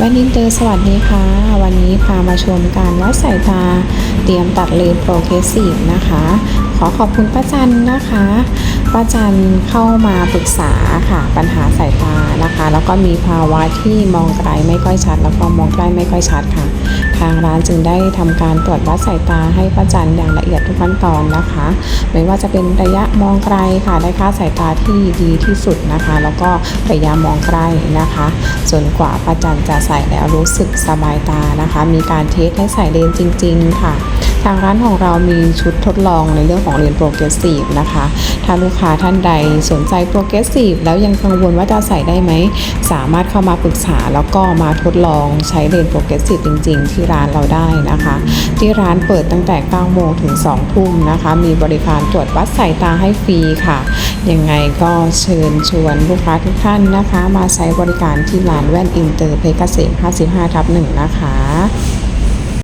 วันอินเตอร์สวัสดีค่ะ วันนี้พามาชมการวัดสายตาเตรียมตัดเลนโปรเกรสซีฟนะคะ ขอขอบคุณป้าจันนะคะป้าจันเข้ามาปรึกษาค่ะปัญหาสายตานะคะ แล้วก็มีภาวะที่มองไกลไม่ค่อยชัด แล้วก็มองใกล้ไม่ค่อยชัดค่ะ ทางร้านจึงได้ทำการตรวจวัดสายตาให้ป้าจันอย่างละเอียดทุกขั้นตอนนะคะ ไม่ว่าจะเป็นระยะมองไกลค่ะ ได้ค่าสายตาที่ดีที่สุดนะคะ แล้วก็ระยะมองใกล้นะคะจนกว่าป้าจันจะใส่แล้วรู้สึกสบายตานะคะ มีการเทสให้ใส่เลนส์จริง ๆ ค่ะ ทางร้านของเรามีชุดทดลองในเรื่องของเรียนโปรเกรสซีฟนะคะ ถ้าลูกค้าท่านใดสนใจโปรเกรสซีฟแล้วยังกังวลว่าจะใส่ได้ไหม สามารถเข้ามาปรึกษาแล้วก็มาทดลองใช้เรียนโปรเกรสซีฟจริง ๆ ที่ร้านเราได้นะคะ ที่ร้านเปิดตั้งแต่9โมงถึง2ทุ่มนะคะ มีบริการตรวจวัดสายตาให้ฟรีค่ะ ยังไงก็เชิญชวนลูกค้าทุกท่านนะคะ มาใช้บริการที่ร้านแว่นอินเตอร์เพชรเกษม55ทับ1นะคะ